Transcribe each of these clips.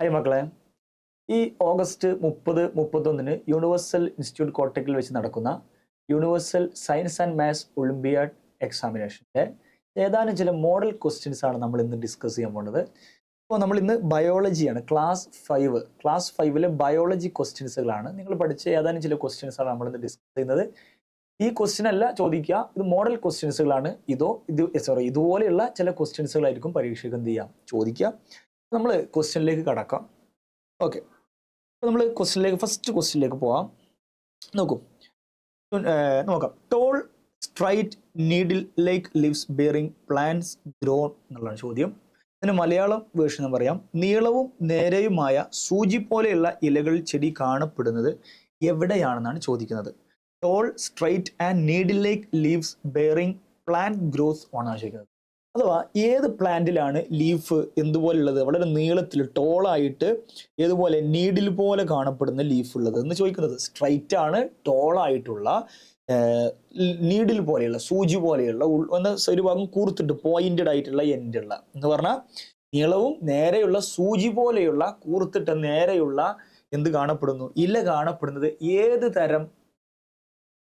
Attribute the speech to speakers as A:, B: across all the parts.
A: Hi മക്കളെ. ഈ August മുപ്പത് മുപ്പത്തൊന്നിന് യൂണിവേഴ്സൽ ഇൻസ്റ്റിറ്റ്യൂട്ട് കോട്ടക്കിൽ വെച്ച് നടക്കുന്ന universal science and maths olympiad എക്സാമിനേഷന്റെ ഏതാനും ചില മോഡൽ ക്വസ്റ്റ്യൻസ് ആണ് നമ്മൾ ഇന്ന് ഡിസ്കസ് ചെയ്യാൻ പോകുന്നത് അപ്പോൾ നമ്മൾ ഇന്ന് ബയോളജിയാണ് ക്ലാസ് ഫൈവ് ക്ലാസ് ഫൈവിലെ ബയോളജി ക്വസ്റ്റ്യൻസുകളാണ്. നിങ്ങൾ പഠിച്ച ഏതാനും ചില ക്വസ്റ്റ്യൻസ് ആണ് നമ്മൾ ഇന്ന് ഡിസ്കസ് ചെയ്യുന്നത്. ഈ ക്വസ്റ്റ്യൻ അല്ല ചോദിക്കുക. ഇത് മോഡൽ ക്വസ്റ്റ്യൻസുകളാണ്. ഇതോ ഇത് സോറി ഇതുപോലെയുള്ള ചില ക്വസ്റ്റ്യൻസുകളായിരിക്കും പരീക്ഷയ്ക്ക് എന്ത് ചെയ്യാം? ചോദിക്കുക. നമ്മൾ ക്വസ്റ്റ്യനിലേക്ക് കടക്കാം. ഓക്കെ അപ്പോൾ നമ്മൾ ക്വസ്റ്റ്യനിലേക്ക് ഫസ്റ്റ് ക്വസ്റ്റ്യനിലേക്ക് പോവാം. നോക്കൂ. നോക്കാം. Tall straight needle like leaves bearing plants grown എന്നുള്ളതാണ് ചോദ്യം. അതിന് മലയാളം വേർഷൻ എന്ന് പറയാം. നീളവും നേരെയുമായ സൂചി പോലെയുള്ള ഇലകൾ ചെടി കാണപ്പെടുന്നത് എവിടെയാണെന്നാണ് ചോദിക്കുന്നത്. Tall straight and needle like leaves bearing plant growth ആണ് ചോദിക്കുന്നത്. അഥവാ ഏത് പ്ലാന്റിലാണ് ലീഫ് എന്തുപോലുള്ളത് വളരെ നീളത്തിൽ ടോളായിട്ട് ഏതുപോലെ നീഡിൽ പോലെ കാണപ്പെടുന്ന ലീഫ് ഉള്ളത് എന്ന് ചോദിക്കുന്നത്. സ്ട്രൈറ്റ് ആണ് ടോളായിട്ടുള്ള നീഡിൽ പോലെയുള്ള സൂചി പോലെയുള്ള ഒന്ന് ഒരു ഭാഗം കൂർത്തിട്ട് പോയിന്റഡ് ആയിട്ടുള്ള എൻഡുള്ള എന്ന് പറഞ്ഞാൽ നീളവും നേരെയുള്ള സൂചി പോലെയുള്ള കൂർത്തിട്ട് നേരെയുള്ള എന്ത് കാണപ്പെടുന്നു? ഇല കാണപ്പെടുന്നത് ഏത് തരം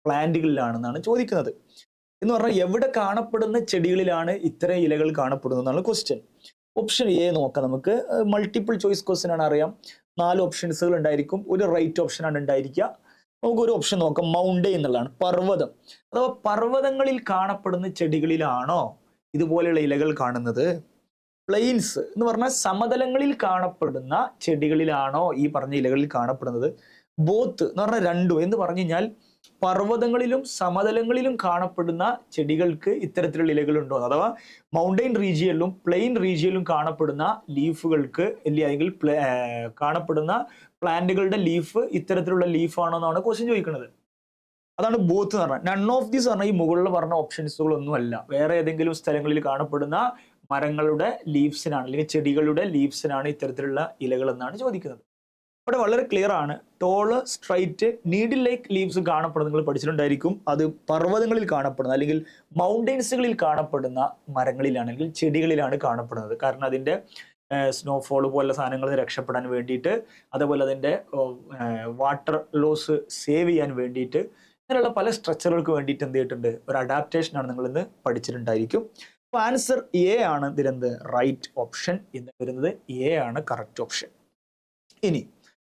A: പ്ലാന്റുകളിലാണെന്നാണ് ചോദിക്കുന്നത്. എന്ന് പറഞ്ഞാൽ എവിടെ കാണപ്പെടുന്ന ചെടികളിലാണ് ഇത്തരം ഇലകൾ കാണപ്പെടുന്നത് എന്നാണ് ക്വസ്റ്റ്യൻ ഓപ്ഷൻ എ നോക്കാം നമുക്ക്. മൾട്ടിപ്പിൾ ചോയ്സ് ക്വസ്റ്റ്യൻ ആണ് അറിയാം. നാല് ഓപ്ഷൻസുകൾ ഉണ്ടായിരിക്കും. ഒരു റൈറ്റ് ഓപ്ഷൻ ആണ് ഉണ്ടായിരിക്കുക. നമുക്ക് ഒരു ഓപ്ഷൻ നോക്കാം. മൗണ്ടേ എന്നുള്ളതാണ്. പർവതം. അഥവാ പർവതങ്ങളിൽ കാണപ്പെടുന്ന ചെടികളിലാണോ ഇതുപോലെയുള്ള ഇലകൾ കാണുന്നത്? പ്ലെയിൻസ് എന്ന് പറഞ്ഞാൽ സമതലങ്ങളിൽ കാണപ്പെടുന്ന ചെടികളിലാണോ ഈ പറഞ്ഞ ഇലകളിൽ കാണപ്പെടുന്നത്? ബോത്ത് എന്ന് പറഞ്ഞാൽ രണ്ടും. എന്ന് പറഞ്ഞു കഴിഞ്ഞാൽ പർവതങ്ങളിലും സമതലങ്ങളിലും കാണപ്പെടുന്ന ചെടികൾക്ക് ഇത്തരത്തിലുള്ള ഇലകളുണ്ടോ? അഥവാ മൗണ്ടൈൻ റീജിയനിലും പ്ലെയിൻ റീജിയനിലും കാണപ്പെടുന്ന ലീഫുകൾക്ക് അല്ലെങ്കിൽ കാണപ്പെടുന്ന പ്ലാന്റുകളുടെ ലീഫ് ഇത്തരത്തിലുള്ള ലീഫ് ആണോ എന്നാണ് ക്വസ്റ്റ്യൻ ചോദിക്കുന്നത്. അതാണ് ബോത്ത് എന്ന് പറഞ്ഞാൽ നൺ ഓഫ് ദീസ് പറഞ്ഞാൽ ഈ മുകളിൽ പറഞ്ഞ ഓപ്ഷൻസുകളൊന്നും അല്ല വേറെ ഏതെങ്കിലും സ്ഥലങ്ങളിൽ കാണപ്പെടുന്ന മരങ്ങളുടെ ലീവ്സിനാണ് അല്ലെങ്കിൽ ചെടികളുടെ ലീവ്സിനാണ് ഇത്തരത്തിലുള്ള ഇലകൾ എന്നാണ് ചോദിക്കുന്നത്. ഇവിടെ വളരെ ക്ലിയർ ആണ്. Tall straight needle like leaves കാണപ്പെടുന്ന നിങ്ങൾ പഠിച്ചിട്ടുണ്ടായിരിക്കും. അത് പർവതങ്ങളിൽ കാണപ്പെടുന്ന അല്ലെങ്കിൽ മൗണ്ടെയ്ൻസുകളിൽ കാണപ്പെടുന്ന മരങ്ങളിലാണ് അല്ലെങ്കിൽ ചെടികളിലാണ് കാണപ്പെടുന്നത്. കാരണം അതിന്റെ സ്നോഫോൾ പോലുള്ള സാധനങ്ങൾ രക്ഷപ്പെടാൻ വേണ്ടിയിട്ട് അതേപോലെ അതിന്റെ വാട്ടർ ലോസ് സേവ് ചെയ്യാൻ വേണ്ടിയിട്ട് അങ്ങനെയുള്ള പല സ്ട്രക്ചറുകൾക്ക് വേണ്ടിയിട്ട് എന്ത് ചെയ്തിട്ടുണ്ട്? ഒരു അഡാപ്റ്റേഷൻ ആണ് നിങ്ങൾ ഇന്ന് പഠിച്ചിട്ടുണ്ടായിരിക്കും. അപ്പോൾ ആൻസർ എ ആണ് ഇതിലെന്ത്? റൈറ്റ് ഓപ്ഷൻ എന്ന് വരുന്നത് എ ആണ് കറക്റ്റ് ഓപ്ഷൻ ഇനി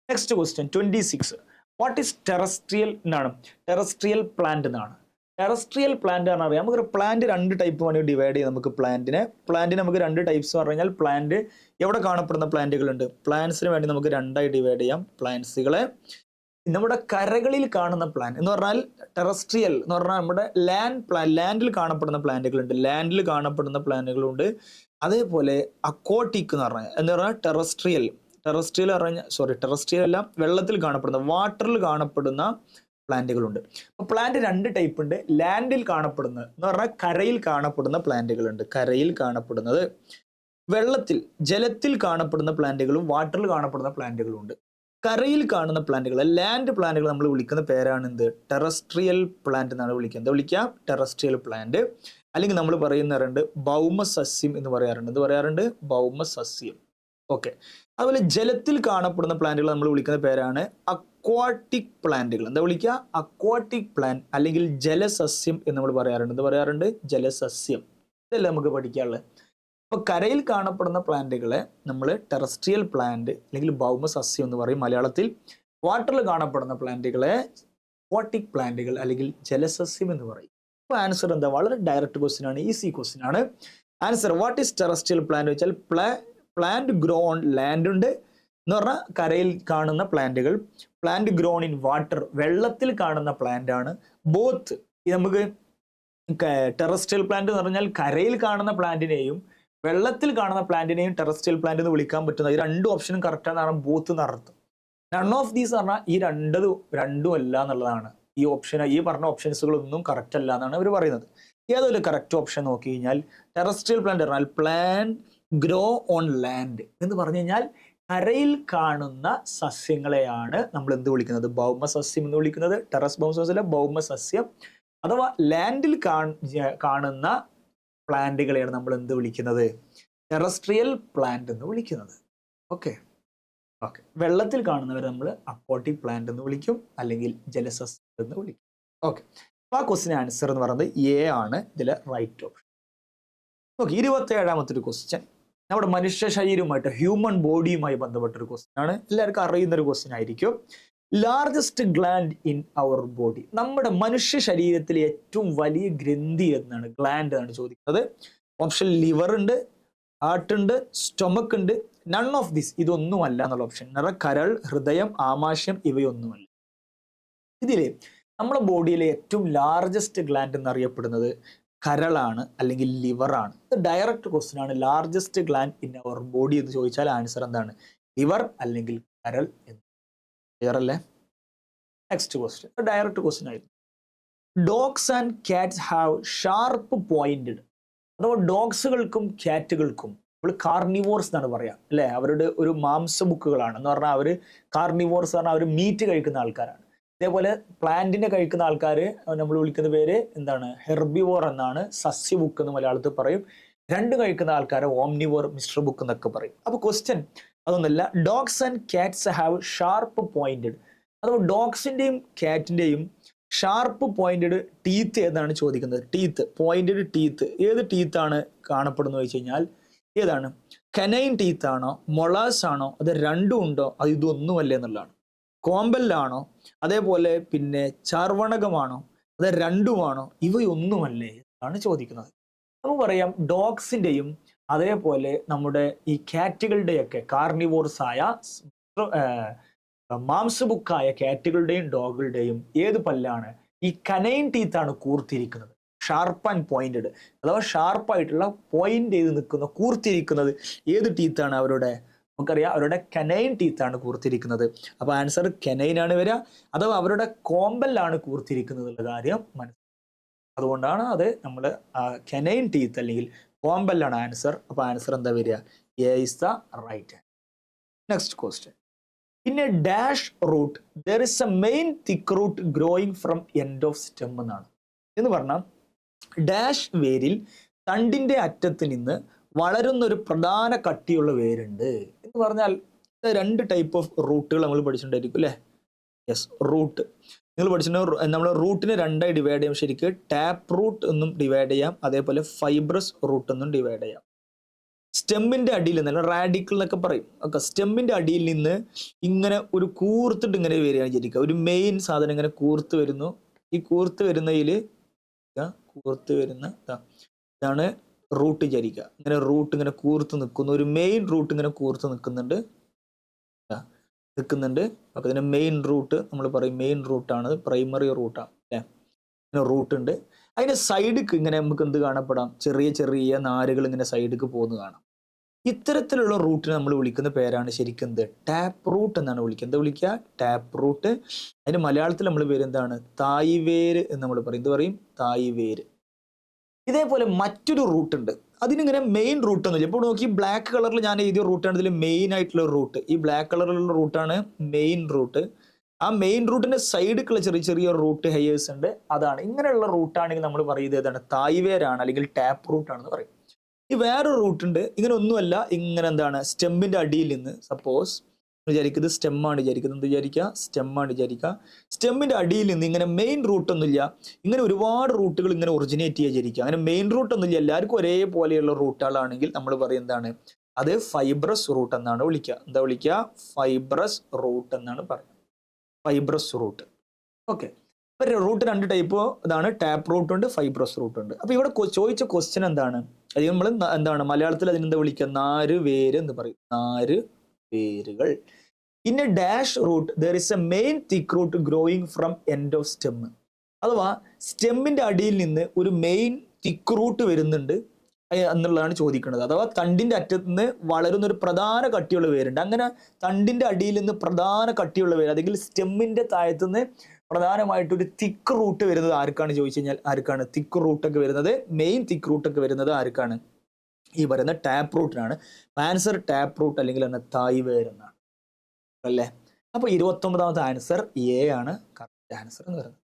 A: next question twenty six what is terrestrial എന്നാണ്. ടെറസ്ട്രിയൽ പ്ലാന്റ് എന്നാണ്. ടെറസ്ട്രിയൽ പ്ലാന്റ് ആണ് അറിയാം നമുക്കൊരു പ്ലാന്റ് രണ്ട് ടൈപ്പ് വേണമെങ്കിൽ ഡിവൈഡ് ചെയ്യാം നമുക്ക് പ്ലാന്റിനെ പ്ലാന്റിന് നമുക്ക് രണ്ട് ടൈപ്സ് പറഞ്ഞു കഴിഞ്ഞാൽ പ്ലാന്റ് എവിടെ കാണപ്പെടുന്ന പ്ലാന്റുകളുണ്ട് പ്ലാന്റ്സിന് വേണ്ടി നമുക്ക് രണ്ടായി ഡിവൈഡ് ചെയ്യാം. പ്ലാന്റ്സുകളെ നമ്മുടെ കരകളിൽ കാണുന്ന പ്ലാൻ എന്ന് പറഞ്ഞാൽ ടെറസ്ട്രിയൽ എന്ന് പറഞ്ഞാൽ നമ്മുടെ ലാൻഡ് പ്ലാൻ ലാൻഡിൽ കാണപ്പെടുന്ന പ്ലാന്റുകളുണ്ട് ലാൻഡിൽ കാണപ്പെടുന്ന പ്ലാന്റുകളുണ്ട് അതേപോലെ അക്കോട്ടിക് എന്ന് പറഞ്ഞാൽ എന്ന് പറഞ്ഞാൽ ടെറസ്ട്രിയൽ ടെറസ്ട്രിയൽ പറഞ്ഞ സോറി ടെറസ്ട്രിയൽ അല്ല വെള്ളത്തിൽ കാണപ്പെടുന്ന വാട്ടറിൽ കാണപ്പെടുന്ന പ്ലാന്റുകളുണ്ട്. അപ്പൊ പ്ലാന്റ് രണ്ട് ടൈപ്പ് ഉണ്ട്. ലാൻഡിൽ കാണപ്പെടുന്നത് എന്ന് പറഞ്ഞാൽ കരയിൽ കാണപ്പെടുന്ന പ്ലാന്റുകളുണ്ട്. കരയിൽ കാണപ്പെടുന്നത് വെള്ളത്തിൽ ജലത്തിൽ കാണപ്പെടുന്ന പ്ലാന്റുകളും വാട്ടറിൽ കാണപ്പെടുന്ന പ്ലാന്റുകളും ഉണ്ട് കരയിൽ കാണുന്ന പ്ലാന്റുകൾ ലാൻഡ് പ്ലാന്റുകൾ നമ്മൾ വിളിക്കുന്ന പേരാണ് എന്ത് ടെറസ്ട്രിയൽ പ്ലാന്റ് എന്നാണ് വിളിക്കുന്നത്. വിളിക്കുക? ടെറസ്ട്രിയൽ പ്ലാന്റ് അല്ലെങ്കിൽ നമ്മൾ പറയുന്നവരുണ്ട് ഭൗമസസ്യം എന്ന് പറയാറുണ്ട്. എന്ത് പറയാറുണ്ട്? ഭൗമസസ്യം. ഓക്കെ അതുപോലെ ജലത്തിൽ കാണപ്പെടുന്ന പ്ലാന്റുകൾ നമ്മൾ വിളിക്കുന്ന പേരാണ് അക്വാട്ടിക് പ്ലാന്റുകൾ എന്താ വിളിക്കുക? അക്വാട്ടിക് പ്ലാന്റ് അല്ലെങ്കിൽ ജലസസ്യം എന്ന് നമ്മൾ പറയാറുണ്ട്. എന്ത് പറയാറുണ്ട്? ജലസസ്യം. ഇതല്ലേ നമുക്ക് പഠിക്കാനുള്ളത്. അപ്പോൾ കരയിൽ കാണപ്പെടുന്ന പ്ലാന്റുകളെ നമ്മൾ ടെറസ്ട്രിയൽ പ്ലാന്റ് അല്ലെങ്കിൽ ഭൗമസസ്യം എന്ന് പറയും മലയാളത്തിൽ. വാട്ടറിൽ കാണപ്പെടുന്ന പ്ലാന്റുകളെ അക്വാട്ടിക് പ്ലാന്റുകൾ അല്ലെങ്കിൽ ജലസസ്യം എന്ന് പറയും. അപ്പോൾ ആൻസർ എന്താ? വളരെ ഡയറക്റ്റ് ക്വസ്റ്റ്യൻ ആണ് ഈസി ക്വസ്റ്റ്യൻ ആണ്. Answer what is terrestrial plant വെച്ചാൽ പ്ലാ പ്ലാന്റ് ഗ്രോ ഓൺ ലാൻഡ് ഉണ്ട്. എന്ന് പറഞ്ഞാൽ കരയിൽ കാണുന്ന പ്ലാന്റുകൾ പ്ലാന്റ് ഗ്രോൺ ഇൻ വാട്ടർ വെള്ളത്തിൽ കാണുന്ന പ്ലാന്റ് ആണ്. ബോത്ത് നമുക്ക് ടെറസ്ട്രിയൽ പ്ലാന്റ് എന്ന് പറഞ്ഞാൽ കരയിൽ കാണുന്ന പ്ലാന്റിനെയും വെള്ളത്തിൽ കാണുന്ന പ്ലാന്റിനെയും ടെറസ്ട്രിയൽ പ്ലാന്റ് എന്ന് വിളിക്കാൻ പറ്റുന്ന ഈ രണ്ട് ഓപ്ഷനും കറക്റ്റ് ആണ് പറഞ്ഞാൽ ബോത്ത് എന്നർത്ഥം നൺ ഓഫ് ദീസ് പറഞ്ഞാൽ ഈ രണ്ടത് രണ്ടും അല്ല എന്നുള്ളതാണ്. ഈ ഓപ്ഷൻ ഈ പറഞ്ഞ ഓപ്ഷൻസുകളൊന്നും കറക്റ്റ് അല്ല എന്നാണ് അവർ പറയുന്നത്. ഏതൊരു കറക്റ്റ് ഓപ്ഷൻ നോക്കി കഴിഞ്ഞാൽ ടെറസ്ട്രിയൽ പ്ലാന്റ് പറഞ്ഞാൽ പ്ലാന്റ് ഗ്രോ ഓൺ ലാൻഡ് എന്ന് പറഞ്ഞു കഴിഞ്ഞാൽ കരയിൽ കാണുന്ന സസ്യങ്ങളെയാണ് നമ്മൾ എന്ത് വിളിക്കുന്നത്? ഭൗമസസ്യം എന്ന് വിളിക്കുന്നത്. ടെറസ് ഭൗമസസ്യത്തിലെ ഭൗമസസ്യം. അഥവാ ലാൻഡിൽ കാണുന്ന പ്ലാന്റുകളെയാണ് നമ്മൾ എന്ത് വിളിക്കുന്നത്? ടെറസ്ട്രിയൽ പ്ലാന്റ് എന്ന് വിളിക്കുന്നത്. ഓക്കെ. ഓക്കെ. വെള്ളത്തിൽ കാണുന്നവരെ നമ്മൾ അക്വാട്ടിക് പ്ലാന്റ് എന്ന് വിളിക്കും അല്ലെങ്കിൽ ജലസസ്യം എന്ന് വിളിക്കും. ഓക്കെ. അപ്പോൾ ആ ക്വസ്റ്റിന് ആൻസർ എന്ന് പറയുന്നത് എ ആണ്. ഇതിലെ റൈറ്റ് ഓപ്ഷൻ ഓക്കെ ഇരുപത്തി ഏഴാമത്തെ ഒരു ക്വസ്റ്റ്യൻ നമ്മുടെ മനുഷ്യ ശരീരവുമായിട്ട് ഹ്യൂമൻ ബോഡിയുമായി ബന്ധപ്പെട്ട ഒരു ക്വസ്റ്റ്യൻ ആണ്. എല്ലാവർക്കും അറിയുന്ന ഒരു ക്വസ്റ്റ്യൻ ആയിരിക്കും. Largest gland in our body നമ്മുടെ മനുഷ്യ ശരീരത്തിലെ ഏറ്റവും വലിയ ഗ്രന്ഥി എന്നാണ് ഗ്ലാൻഡ് എന്നാണ് ചോദിക്കുന്നത്. ഓപ്ഷൻ ലിവർ ഉണ്ട് ഹാർട്ട് ഉണ്ട് സ്റ്റൊമക്ക് ഉണ്ട്. നൺ ഓഫ് ദിസ് ഇതൊന്നുമല്ല എന്നുള്ള ഓപ്ഷൻ നിറ കരൾ ഹൃദയം ആമാശയം ഇവയൊന്നുമല്ല. ഇതിൽ നമ്മുടെ ബോഡിയിലെ ഏറ്റവും ലാർജസ്റ്റ് ഗ്ലാൻഡ് എന്നറിയപ്പെടുന്നത് കരളാണ് അല്ലെങ്കിൽ ലിവറാണ് ഇത് ഡയറക്റ്റ് ക്വസ്റ്റ്യൻ ആണ്. Largest gland in our body എന്ന് ചോദിച്ചാൽ ആൻസർ എന്താണ്? ലിവർ അല്ലെങ്കിൽ കരൾ എന്ന്. ക്ലിയർ അല്ലേ? നെക്സ്റ്റ് ക്വസ്റ്റ്യൻ ഡയറക്റ്റ് ക്വസ്റ്റ്യൻ ആയിരുന്നു. Dogs and cats have sharp pointed അഥവാ ഡോഗ്സുകൾക്കും ക്യാറ്റുകൾക്കും നമ്മൾ കാർണിവോർസ് എന്നാണ് പറയാ. അല്ലേ? അവരുടെ ഒരു മാംസബുക്കുകളാണ് എന്ന് പറഞ്ഞാൽ അവർ കാർണിവോർസ് പറഞ്ഞാൽ അവർ മീറ്റ് കഴിക്കുന്ന ആൾക്കാരാണ്. ഇതേപോലെ പ്ലാന്റിനെ കഴിക്കുന്ന ആൾക്കാർ നമ്മൾ വിളിക്കുന്ന പേര് എന്താണ്? ഹെർബിവോർ എന്നാണ്. സസ്യബുക്ക് എന്ന് മലയാളത്തിൽ പറയും. രണ്ട് കഴിക്കുന്ന ആൾക്കാരെ ഓംനിവോർ മിസ്റ്റർ ബുക്ക് എന്നൊക്കെ പറയും. അപ്പോൾ ക്വസ്റ്റ്യൻ അതൊന്നല്ല. Dogs and cats have sharp pointed. അഥവാ ഡോഗ്സിന്റെയും കാറ്റിന്റെയും ഷാർപ്പ് പോയിന്റഡ് ടീത്ത് എന്നാണ് ചോദിക്കുന്നത്? ടീത്ത്. Pointed teeth. ഏത് ടീത്ത് ആണ് കാണപ്പെടുന്നത് വെച്ച് കഴിഞ്ഞാൽ ഏതാണ്? കനൈൻ ടീത്ത് ആണോ മൊളാസ് ആണോ അത് രണ്ടും ഉണ്ടോ? അത് ഇതൊന്നുമല്ല എന്നുള്ളതാണ്. കോമ്പല്ലാണോ? അതേപോലെ പിന്നെ ചാർവണകമാണോ? അത് രണ്ടുമാണോ? ഇവയൊന്നുമല്ലേ എന്നാണ് ചോദിക്കുന്നത്. നമുക്ക് പറയാം ഡോഗ്സിന്റെയും അതേപോലെ നമ്മുടെ ഈ കാറ്റുകളുടെയൊക്കെ കാർണിവോർസ് ആയ മാംസബുക്കായ കാറ്റുകളുടെയും ഡോഗുകളുടെയും ഏത് പല്ലാണ്? ഈ കനൈൻ ടീത്താണ് കൂർത്തിരിക്കുന്നത്. Sharp and pointed. അഥവാ ഷാർപ്പായിട്ടുള്ള പോയിന്റ് ചെയ്ത് നിൽക്കുന്ന കൂർത്തിരിക്കുന്നത് ഏത് ടീത്താണ് അവരുടെ? നമുക്കറിയാം അവരുടെ കനൈൻ ടീത്താണ് കൂർത്തിരിക്കുന്നത്. അപ്പോൾ ആൻസർ കനൈൻ ആണ് വരിക അഥവാ അവരുടെ കോമ്പല്ലാണ് കൂർത്തിരിക്കുന്നത് എന്നുള്ള കാര്യം മനസ്സിലാക്കുക അതുകൊണ്ടാണ് അത് നമ്മൾ കനൈൻ ടീത്ത് അല്ലെങ്കിൽ കോമ്പല്ലാണ് ആൻസർ അപ്പോൾ ആൻസർ എന്താ വരിക A is the right next question പിന്നെ dash root there is a main thick root growing from end of stem എന്നാണ്. എന്ന് പറഞ്ഞാൽ ഡാഷ് വേരിൽ തണ്ടിന്റെ അറ്റത്ത് നിന്ന് വളരുന്ന ഒരു പ്രധാന കട്ടിയുള്ള വേരുണ്ട്. എന്ന് പറഞ്ഞാൽ രണ്ട് ടൈപ്പ് ഓഫ് റൂട്ടുകൾ നമ്മൾ പഠിച്ചിട്ടുണ്ടായിരിക്കും അല്ലേ? യെസ് റൂട്ട് നിങ്ങൾ പഠിച്ചിട്ടുണ്ടെങ്കിൽ നമ്മൾ റൂട്ടിനെ രണ്ടായി ഡിവൈഡ് ചെയ്യാം. ശരിക്ക് ടാപ്പ് റൂട്ട് എന്നും ഡിവൈഡ് ചെയ്യാം. അതേപോലെ ഫൈബ്രസ് റൂട്ട് എന്നും ഡിവൈഡ് ചെയ്യാം. സ്റ്റെമ്മിന്റെ അടിയിൽ നിന്ന് റാഡിക്കൽ എന്നൊക്കെ പറയും. ഓക്കെ സ്റ്റെമ്മിന്റെ അടിയിൽ നിന്ന് ഇങ്ങനെ ഒരു കൂർത്തിട്ട് ഇങ്ങനെ വരികയാണ് ശരിക്കുക ഒരു മെയിൻ സാധനം ഇങ്ങനെ കൂർത്ത് വരുന്നു. ഈ കൂർത്ത് വരുന്നതിൽ കൂർത്ത് വരുന്ന ഇതാ. ഇതാണ് റൂട്ട് ചരിക്കുക ഇങ്ങനെ റൂട്ട് ഇങ്ങനെ കൂർത്ത് നിൽക്കുന്നു. ഒരു മെയിൻ റൂട്ട് ഇങ്ങനെ കൂർത്ത് നിൽക്കുന്നുണ്ട്. നിൽക്കുന്നുണ്ട്. അപ്പൊ ഇതിന് മെയിൻ റൂട്ട് നമ്മൾ പറയും. മെയിൻ റൂട്ടാണ് പ്രൈമറി റൂട്ടാണ് അല്ലേ? ഇങ്ങനെ റൂട്ട് ഉണ്ട്. അതിന് സൈഡിക്ക് ഇങ്ങനെ നമുക്ക് എന്ത് കാണപ്പെടാം? ചെറിയ ചെറിയ നാരുകൾ ഇങ്ങനെ സൈഡിക്ക് പോകുന്നത് കാണാം. ഇത്തരത്തിലുള്ള റൂട്ടിനെ നമ്മൾ വിളിക്കുന്ന പേരാണ് ശരിക്കും എന്ത്? ടാപ്പ് റൂട്ട് എന്നാണ് വിളിക്കുക. എന്താ വിളിക്കുക? ടാപ്പ് റൂട്ട് അതിന് മലയാളത്തിൽ നമ്മൾ പേര് എന്താണ്? തായ്വേര് എന്ന് നമ്മൾ പറയും. എന്ത് പറയും? തായ്വേര്. ഇതേപോലെ മറ്റൊരു റൂട്ട് ഉണ്ട്. അതിനിങ്ങനെ മെയിൻ റൂട്ട് ഒന്നുമില്ല ഇപ്പോൾ നോക്കി ബ്ലാക്ക് കളറിൽ ഞാൻ എഴുതിയ റൂട്ടാണ് ഇതിൽ മെയിൻ ആയിട്ടുള്ള റൂട്ട് ഈ ബ്ലാക്ക് കളറിലുള്ള റൂട്ടാണ് മെയിൻ റൂട്ട് ആ മെയിൻ റൂട്ടിന്റെ സൈഡിലുള്ള ചെറിയ ചെറിയ റൂട്ട് ഹെയേഴ്സ് ഉണ്ട്. അതാണ്. ഇങ്ങനെയുള്ള റൂട്ടാണെങ്കിൽ നമ്മൾ പറയുന്നത് ഏതാണ്? തായ്വേരാണ് അല്ലെങ്കിൽ ടാപ്പ് റൂട്ടാണെന്ന് പറയും. ഈ വേറൊരു റൂട്ട് ഉണ്ട്. ഇങ്ങനെ ഒന്നുമല്ല ഇങ്ങനെ എന്താണ് സ്റ്റെമ്പിന്റെ അടിയിൽ നിന്ന് സപ്പോസ് വിചാരിക്കുന്നത് സ്റ്റെമ്മാണ് വിചാരിക്കുന്നത്. എന്ത് വിചാരിക്കുക? സ്റ്റെമ്മാണ് വിചാരിക്കുക. സ്റ്റെമ്മിന്റെ അടിയിൽ നിന്ന് ഇങ്ങനെ മെയിൻ റൂട്ടൊന്നുമില്ല ഇങ്ങനെ ഒരുപാട് റൂട്ടുകൾ ഇങ്ങനെ ഒറിജിനേറ്റ് ചെയ്യാൻ വിചാരിക്കുക. അങ്ങനെ മെയിൻ റൂട്ടൊന്നുമില്ല എല്ലാവർക്കും ഒരേപോലെയുള്ള റൂട്ടുകളാണെങ്കിൽ നമ്മൾ പറയും എന്താണ്? അത് ഫൈബ്രസ് റൂട്ട് എന്നാണ് വിളിക്കുക. എന്താ വിളിക്കുക? ഫൈബ്രസ് റൂട്ട് എന്നാണ് പറയുക. ഫൈബ്രസ് റൂട്ട് ഓക്കെ റൂട്ട് രണ്ട് ടൈപ്പ് ഇതാണ്. ടാപ്പ് റൂട്ട് ഉണ്ട് ഫൈബ്രസ് റൂട്ട് ഉണ്ട്. അപ്പൊ ഇവിടെ ചോദിച്ച ക്വസ്റ്റ്യൻ എന്താണ്? അത് നമ്മൾ എന്താണ്? മലയാളത്തിൽ അതിനെന്താ വിളിക്കുക? നാര് വേര് എന്ന് പറയും. നാര് വേരുകൾ in a dash root there is a main thick root growing from end of stem അഥവാ സ്റ്റെമ്മിന്റെ അടിയിൽ നിന്ന് ഒരു മെയിൻ തിക്ക് റൂട്ട് വരുന്നുണ്ട് എന്നുള്ളതാണ് ചോദിക്കുന്നത്. അഥവാ തണ്ടിന്റെ അറ്റത്ത് നിന്ന് വളരുന്ന ഒരു പ്രധാന കട്ടിയുള്ള വേരുണ്ട്. അങ്ങനെ തണ്ടിന്റെ അടിയിൽ നിന്ന് പ്രധാന കട്ടിയുള്ള വേര് അല്ലെങ്കിൽ സ്റ്റെമ്മിന്റെ താഴത്ത് നിന്ന് പ്രധാനമായിട്ട് ഒരു തിക്ക് റൂട്ട് വരുന്നത് ആർക്കാണ് ചോദിച്ചു കഴിഞ്ഞാൽ ആർക്കാണ്? തിക്ക് റൂട്ടൊക്കെ വരുന്നത് മെയിൻ തിക്ക് റൂട്ടൊക്കെ വരുന്നത് ആർക്കാണ്? ഈ പറയുന്ന ടാപ്പ് റൂട്ടിനാണ് ആൻസർ ടാപ്പ് റൂട്ട് അല്ലെങ്കിൽ തന്നെ തായ് വേരെന്നാണ് അല്ലേ? അപ്പൊ ഇരുപത്തൊമ്പതാമത്തെ ആൻസർ എ ആണ്. കറക്റ്റ് ആൻസർ എന്ന് പറയുന്നത്.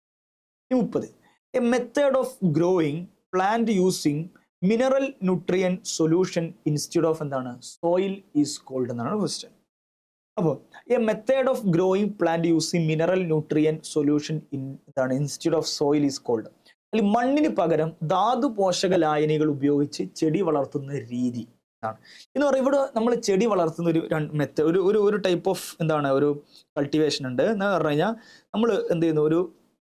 A: മുപ്പത്. A method of growing plant using mineral nutrient solution institute of എന്താണ്? സോയിൽ ഈസ് കോൾഡ് എന്നാണ് ക്വസ്റ്റ്യൻ അപ്പോൾ A method of growing plant using mineral nutrient solution in എന്താണ്? Institute of soil is called അല്ലെങ്കിൽ മണ്ണിന് പകരം ധാതു പോഷക ലായനികൾ ഉപയോഗിച്ച് ചെടി വളർത്തുന്ന രീതി ആണ്. എന്ന് പറയുമ്പോൾ ഇവിടെ നമ്മൾ ചെടി വളർത്തുന്ന ഒരു മെത്തേഡ് ഒരു ഒരു ഒരു ടൈപ്പ് ഓഫ് എന്താണ് ഒരു കൾട്ടിവേഷൻ ഉണ്ട്. എന്ന് പറഞ്ഞു കഴിഞ്ഞാൽ നമ്മൾ എന്ത് ചെയ്യുന്നു? ഒരു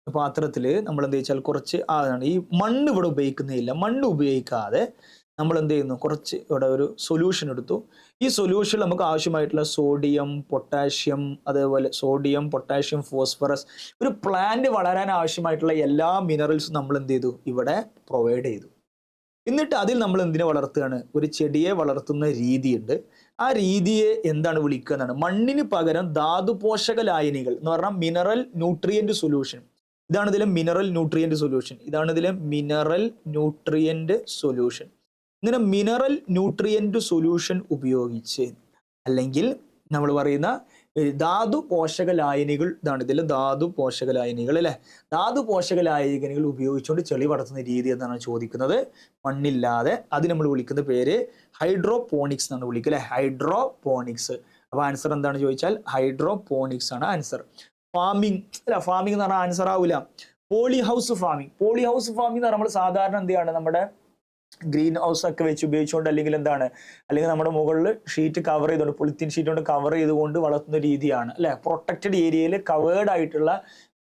A: പാത്രത്തിൽ നമ്മൾ എന്ത് വെച്ചാൽ കുറച്ച് ആണ് ഈ മണ്ണ് ഇവിടെ ഉപയോഗിക്കുന്നില്ല. മണ്ണ് ഉപയോഗിക്കാതെ നമ്മൾ എന്ത് ചെയ്യുന്നു? കുറച്ച് ഇവിടെ ഒരു സൊല്യൂഷൻ എടുത്തു. ഈ സൊല്യൂഷൻ നമുക്ക് ആവശ്യമായിട്ടുള്ള സോഡിയം പൊട്ടാഷ്യം അതേപോലെ സോഡിയം പൊട്ടാഷ്യം ഫോസ്ഫറസ് ഒരു പ്ലാന്റ് വളരാൻ ആവശ്യമായിട്ടുള്ള എല്ലാ മിനറൽസും നമ്മൾ എന്ത് ചെയ്തു? ഇവിടെ പ്രൊവൈഡ് ചെയ്തു. എന്നിട്ട് അതിൽ നമ്മൾ എന്തിനെ വളർത്തുകയാണ്? ഒരു ചെടിയെ വളർത്തുന്ന രീതിയുണ്ട്. ആ രീതിയെ എന്താണ് വിളിക്കുക എന്നാണ്. മണ്ണിന് പകരം ധാതു പോഷക ലായനികൾ എന്ന് പറഞ്ഞാൽ മിനറൽ ന്യൂട്രിയന്റ് സൊല്യൂഷൻ ഇതാണ് ഇതിലെ മിനറൽ ന്യൂട്രിയന്റ് സൊല്യൂഷൻ ഇതാണ് ഇതിലെ മിനറൽ ന്യൂട്രിയന്റ് സൊല്യൂഷൻ ഇങ്ങനെ മിനറൽ ന്യൂട്രിയന്റ് സൊല്യൂഷൻ ഉപയോഗിച്ച് അല്ലെങ്കിൽ നമ്മൾ പറയുന്ന ധാതു പോഷക ലായനികൾ ഇതാണ്. ഇതിൽ ധാതു പോഷക ലായനികൾ അല്ലേ? ധാതു പോഷക ലായനികൾ ഉപയോഗിച്ചുകൊണ്ട് ചെളി വളർത്തുന്ന രീതി എന്നാണ് ചോദിക്കുന്നത്. മണ്ണില്ലാതെ. അത് നമ്മൾ വിളിക്കുന്ന പേര് ഹൈഡ്രോപോണിക്സ് എന്നാണ് വിളിക്കുക അല്ലെ? ഹൈഡ്രോപോണിക്സ് അപ്പോൾ ആൻസർ എന്താണ് ചോദിച്ചാൽ ഹൈഡ്രോപോണിക്സ് ആണ് ആൻസർ ഫാമിംഗ് അല്ല ഫാമിംഗ് എന്ന് പറഞ്ഞാൽ ആൻസർ ആവില്ല. Poly house farming poly house farming എന്ന് നമ്മൾ സാധാരണ എന്ത് നമ്മുടെ ഗ്രീൻ ഹൗസ് ഒക്കെ വെച്ച് ഉപയോഗിച്ചുകൊണ്ട് അല്ലെങ്കിൽ എന്താണ് അല്ലെങ്കിൽ നമ്മുടെ മുകളിൽ ഷീറ്റ് കവർ ചെയ്തുകൊണ്ട് പൊളിത്തീൻ ഷീറ്റ് കൊണ്ട് കവർ ചെയ്തുകൊണ്ട് വളർത്തുന്ന രീതിയാണ് അല്ലെ? പ്രൊട്ടക്റ്റഡ് ഏരിയയിൽ കവേർഡ് ആയിട്ടുള്ള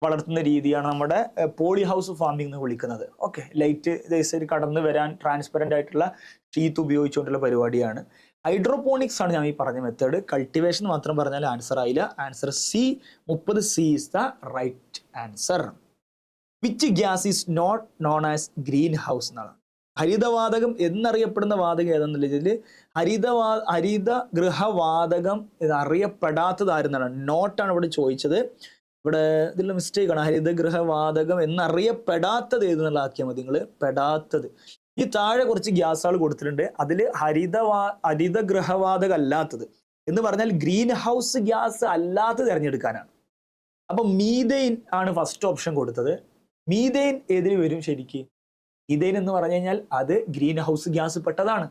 A: വളർത്തുന്ന രീതിയാണ് നമ്മുടെ പോളി ഹൗസ് ഫാമിംഗ് എന്ന് വിളിക്കുന്നത്. ഓക്കെ ലൈറ്റ് ദേശം കടന്നു വരാൻ ട്രാൻസ്പെറന്റ് ആയിട്ടുള്ള ഷീത്ത് ഉപയോഗിച്ചുകൊണ്ടുള്ള പരിപാടിയാണ്. ഹൈഡ്രോപോണിക്സ് ആണ് ഞാൻ ഈ പറഞ്ഞ മെത്തേഡ് കൾട്ടിവേഷൻ മാത്രം പറഞ്ഞാൽ ആൻസർ ആയില്ല. ആൻസർ സി മുപ്പത് C is the right answer which gas is not known as greenhouse എന്നാണ്. ഹരിതവാതകം എന്നറിയപ്പെടുന്ന വാതകം ഏതെന്നുള്ളതിൽ ഹരിതവാ ഹരിത ഗൃഹവാതകം ഇത് അറിയപ്പെടാത്തത് ആരെന്നാണ് നോട്ടാണ് ഇവിടെ ചോദിച്ചത്. ഇവിടെ ഇതിലുള്ള മിസ്റ്റേക്ക് ആണ്. ഹരിത ഗൃഹവാതകം എന്നറിയപ്പെടാത്തത് ഏതെന്നുള്ള ആക്കിയാൽ മതി നിങ്ങൾ പെടാത്തത്. ഈ താഴെ കുറച്ച് ഗ്യാസുകൾ കൊടുത്തിട്ടുണ്ട്. അതിൽ ഹരിതവാ ഹരിതഗൃഹവാതകം അല്ലാത്തത്. എന്ന് പറഞ്ഞാൽ ഗ്രീൻ ഹൗസ് ഗ്യാസ് അല്ലാത്തത് തിരഞ്ഞെടുക്കാനാണ്. അപ്പം മീതെയിൻ ആണ് ഫസ്റ്റ് ഓപ്ഷൻ കൊടുത്തത്. മീതെയിൻ ഏതിൽ വരും ശരിക്ക്? മീതെയിൻ എന്ന് പറഞ്ഞു കഴിഞ്ഞാൽ അത് ഗ്രീൻ ഹൗസ് ഗ്യാസ് പെട്ടതാണ്.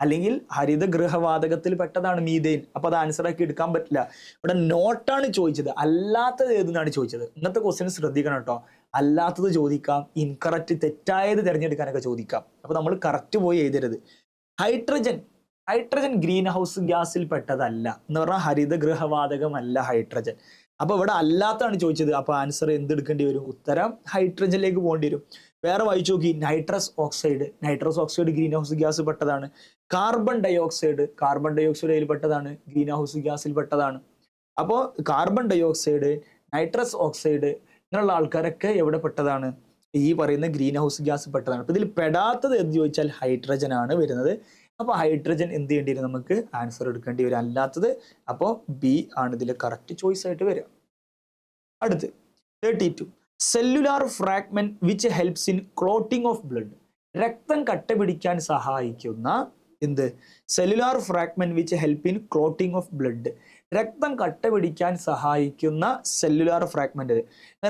A: അല്ലെങ്കിൽ ഹരിത ഗൃഹവാതകത്തിൽ പെട്ടതാണ് മീതെയിൻ അപ്പൊ അത് ആൻസർ ആക്കി എടുക്കാൻ പറ്റില്ല. ഇവിടെ നോട്ടാണ് ചോദിച്ചത്. അല്ലാത്തത് ഏതെന്നാണ് ചോദിച്ചത്? ഇന്നത്തെ ക്വസ്റ്റ്യൻ ശ്രദ്ധിക്കണം കേട്ടോ. അല്ലാത്തത് ചോദിക്കാം. ഇൻകറക്റ്റ് തെറ്റായത് തിരഞ്ഞെടുക്കാനൊക്കെ ചോദിക്കാം. അപ്പൊ നമ്മൾ കറക്റ്റ് പോയി എഴുതരുത്. ഹൈഡ്രജൻ. ഹൈഡ്രജൻ ഗ്രീൻ ഹൗസ് ഗ്യാസിൽ പെട്ടതല്ല. എന്ന് പറഞ്ഞാൽ ഹരിത ഗൃഹവാതകമല്ല ഹൈഡ്രജൻ. അപ്പൊ ഇവിടെ അല്ലാത്തതാണ് ചോദിച്ചത്. അപ്പൊ ആൻസർ എന്ത് എടുക്കേണ്ടി വരും? ഉത്തരം ഹൈഡ്രജനിലേക്ക് പോകേണ്ടി വരും. വേറെ വായിച്ചു നോക്കി nitrous oxide nitrous oxide greenhouse gas പെട്ടതാണ്. Carbon dioxide carbon dioxide അതിൽ പെട്ടതാണ്. ഗ്രീൻ ഹൗസ് ഗ്യാസിൽ പെട്ടതാണ്. അപ്പോൾ carbon dioxide nitrous oxide ഇങ്ങനെയുള്ള ആൾക്കാരൊക്കെ എവിടെ പെട്ടതാണ്? ഈ പറയുന്ന ഗ്രീൻ ഹൗസ് ഗ്യാസ് പെട്ടതാണ്. അപ്പോൾ ഇതിൽ പെടാത്തത് എന്ന് ചോദിച്ചാൽ ഹൈഡ്രജൻ ആണ് വരുന്നത്. അപ്പോൾ ഹൈഡ്രജൻ എന്ത് ചെയ്യേണ്ടി വരും നമുക്ക്? ആൻസർ എടുക്കേണ്ടി വരും. അല്ലാത്തത് അപ്പോൾ ബി ആണ് ഇതിൽ കറക്റ്റ് ചോയ്സ് ആയിട്ട് വരിക. അടുത്ത് thirty two cellular fragment which helps in clotting of blood രക്തം കട്ട പിടിക്കാൻ സഹായിക്കുന്ന എന്ത്? Cellular fragment which help in clotting of blood രക്തം കട്ട പിടിക്കാൻ സഹായിക്കുന്ന സെല്ലുലാർ ഫ്രാഗ്മെന്റ്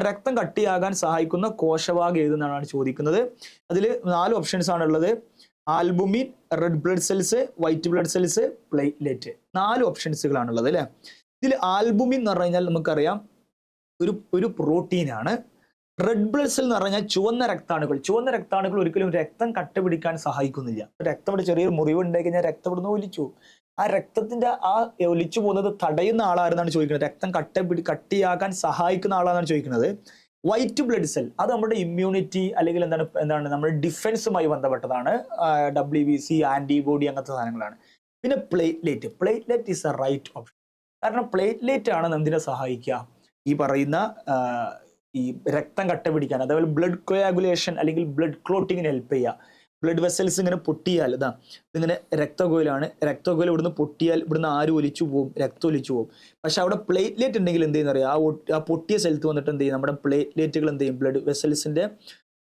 A: രക്തം കട്ടിയാകാൻ സഹായിക്കുന്ന കോശഭാഗം ഏതെന്നാണ് ചോദിക്കുന്നത്? അതിൽ നാല് ഓപ്ഷൻസ് ആണുള്ളത്. Albumin red blood cells white blood cells platelet നാല് ഓപ്ഷൻസുകളാണുള്ളത് അല്ലേ? ഇതിൽ ആൽബുമിൻ എന്ന് പറഞ്ഞു കഴിഞ്ഞാൽ നമുക്കറിയാം ഒരു ഒരു പ്രോട്ടീനാണ്. റെഡ് ബ്ലഡ്സിൽ എന്ന് പറഞ്ഞാൽ ചുവന്ന രക്താണുകൾ ചുവന്ന രക്താണുകൾ ഒരിക്കലും രക്തം കട്ടപിടിക്കാൻ സഹായിക്കുന്നില്ല. രക്തം ഇവിടെ ചെറിയൊരു മുറിവ് ഉണ്ടായി കഴിഞ്ഞാൽ രക്തം ഇവിടുന്ന് ഒലിച്ചു ആ രക്തത്തിന്റെ ആ ഒലിച്ചു പോകുന്നത് തടയുന്ന ആളാരെന്നാണ് ചോദിക്കുന്നത്. രക്തം കട്ട പിടി കട്ടിയാക്കാൻ സഹായിക്കുന്ന ആളാണെന്നാണ് ചോദിക്കുന്നത്. വൈറ്റ് ബ്ലഡ് സെൽ അത് നമ്മുടെ ഇമ്മ്യൂണിറ്റി അല്ലെങ്കിൽ എന്താണ് എന്താണ് നമ്മുടെ ഡിഫൻസുമായി ബന്ധപ്പെട്ടതാണ്. ഡബ്ല്യു ബി സി ആന്റിബോഡി അങ്ങനത്തെ സാധനങ്ങളാണ്. പിന്നെ platelet platelet is a right option കാരണം പ്ലേറ്റ്ലേറ്റ് ആണ് എന്തിനെ സഹായിക്കുക? ഈ പറയുന്ന ഈ രക്തം കട്ട പിടിക്കാൻ അതേപോലെ ബ്ലഡ് കൊയാഗുലേഷൻ അല്ലെങ്കിൽ ബ്ലഡ് ക്ലോട്ടിങ്ങിന് ഹെൽപ്പ് ചെയ്യുക. ബ്ലഡ് വെസൽസ് ഇങ്ങനെ പൊട്ടിയാൽ ഇതാ ഇതിങ്ങനെ രക്തകോയിലാണ്. രക്തകോയിൽ ഇവിടുന്ന് പൊട്ടിയാൽ ഇവിടുന്ന് ആര് ഒലിച്ചു പോകും രക്തം ഒലിച്ചു പോകും പക്ഷെ അവിടെ പ്ലേറ്റ്ലേറ്റ് ഉണ്ടെങ്കിൽ എന്ത് ചെയ്യുന്ന അറിയാം ആ പൊട്ടിയ സ്ഥലത്ത് വന്നിട്ട് എന്ത് ചെയ്യും? നമ്മുടെ പ്ലേറ്റ്ലേറ്റുകൾ എന്ത് ചെയ്യും? ബ്ലഡ് വെസൽസിന്റെ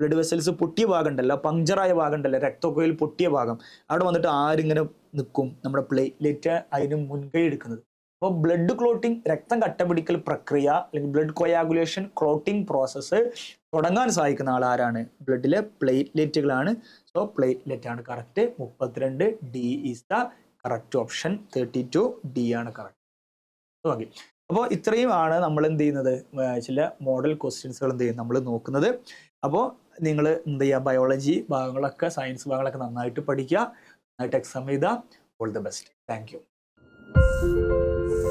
A: ബ്ലഡ് വെസൽസ് പൊട്ടിയ ഭാഗം ഉണ്ടല്ലോ പഞ്ചറായ ഭാഗം ഉണ്ടല്ലോ രക്തകോയിൽ പൊട്ടിയ ഭാഗം. അവിടെ വന്നിട്ട് ആരിങ്ങനെ നിൽക്കും നമ്മുടെ പ്ലേറ്റ്ലേറ്റ് അതിന് മുൻകൈ എടുക്കുന്നത്. അപ്പോൾ ബ്ലഡ് ക്ലോട്ടിംഗ് രക്തം കട്ടപിടിക്കൽ പ്രക്രിയ അല്ലെങ്കിൽ ബ്ലഡ് കൊയാഗുലേഷൻ ക്ലോട്ടിംഗ് പ്രോസസ്സ് തുടങ്ങാൻ സഹായിക്കുന്ന ആൾ ആരാണ് ബ്ലഡിലെ പ്ലേറ്റ്ലെറ്റുകളാണ് സോ പ്ലേറ്റ്ലെറ്റ് ആണ് കറക്റ്റ് മുപ്പത്തിരണ്ട് D is the correct option thirty two D ആണ് കറക്റ്റ് ഓക്കെ അപ്പോൾ ഇത്രയും ആണ് നമ്മൾ എന്ത് ചെയ്യുന്നത്? ചില മോഡൽ ക്വസ്റ്റ്യൻസുകൾ എന്ത് ചെയ്യും? നമ്മൾ നോക്കുന്നത്. അപ്പോൾ നിങ്ങൾ എന്ത് ചെയ്യുക? ബയോളജി ഭാഗങ്ങളൊക്കെ സയൻസ് ഭാഗങ്ങളൊക്കെ നന്നായിട്ട് പഠിക്കുക. നന്നായിട്ട് എക്സാം ചെയ്താൽ ഓൾ ദ ബെസ്റ്റ് താങ്ക് 嗯。